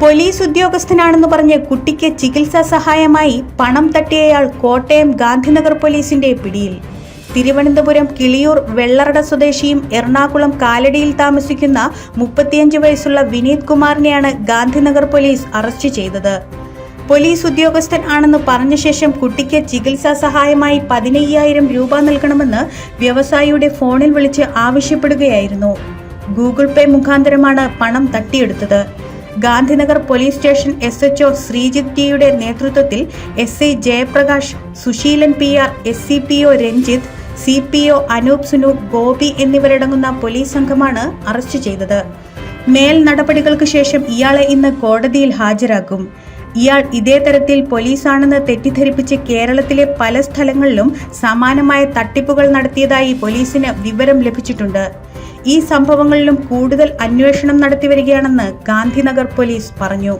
Police ഉദ്യോഗസ്ഥനാണെന്ന് പറഞ്ഞ് കുട്ടിക്ക് ചികിത്സാ സഹായമായി പണം തട്ടിയയാൾ കോട്ടയം ഗാന്ധിനഗർ പോലീസിന്റെ പിടിയിൽ. തിരുവനന്തപുരം കിളിയൂർ വെള്ളറട സ്വദേശിയും എറണാകുളം കാലടിയിൽ താമസിക്കുന്ന മുപ്പത്തിയഞ്ച് വയസ്സുള്ള വിനീത് കുമാറിനെയാണ് ഗാന്ധിനഗർ പോലീസ് അറസ്റ്റ് ചെയ്തത്. പോലീസ് ഉദ്യോഗസ്ഥൻ ആണെന്ന് പറഞ്ഞ ശേഷം കുട്ടിക്ക് ചികിത്സാ സഹായമായി പതിനയ്യായിരം രൂപ നൽകണമെന്ന് വ്യവസായിയുടെ ഫോണിൽ വിളിച്ച് ആവശ്യപ്പെടുകയായിരുന്നു. ഗൂഗിൾ പേ മുഖാന്തരമാണ് പണം തട്ടിയെടുത്തത്. Gandhinagar police station S H O Sreejith ടിയുടെ നേതൃത്വത്തിൽ S I Jayaprakash Susheelan P R S C P O Ranjith C P O Anoop Sunoop Gopi എന്നിവരടങ്ങുന്ന പോലീസ് സംഘമാണ് അറസ്റ്റ് ചെയ്തത്. മേൽ നടപടികൾക്ക് ശേഷം ഇയാളെ ഇന്ന് കോടതിയിൽ ഹാജരാക്കും. ഇയാൾ ഇതേ തരത്തിൽ പോലീസാണെന്ന് തെറ്റിദ്ധരിപ്പിച്ച് കേരളത്തിലെ പല സ്ഥലങ്ങളിലും സമാനമായ തട്ടിപ്പുകൾ നടത്തിയതായി പോലീസിന് വിവരം ലഭിച്ചിട്ടുണ്ട്. ഈ സംഭവങ്ങളിലും കൂടുതൽ അന്വേഷണം നടത്തിവരികയാണെന്ന് ഗാന്ധിനഗർ പോലീസ് പറഞ്ഞു.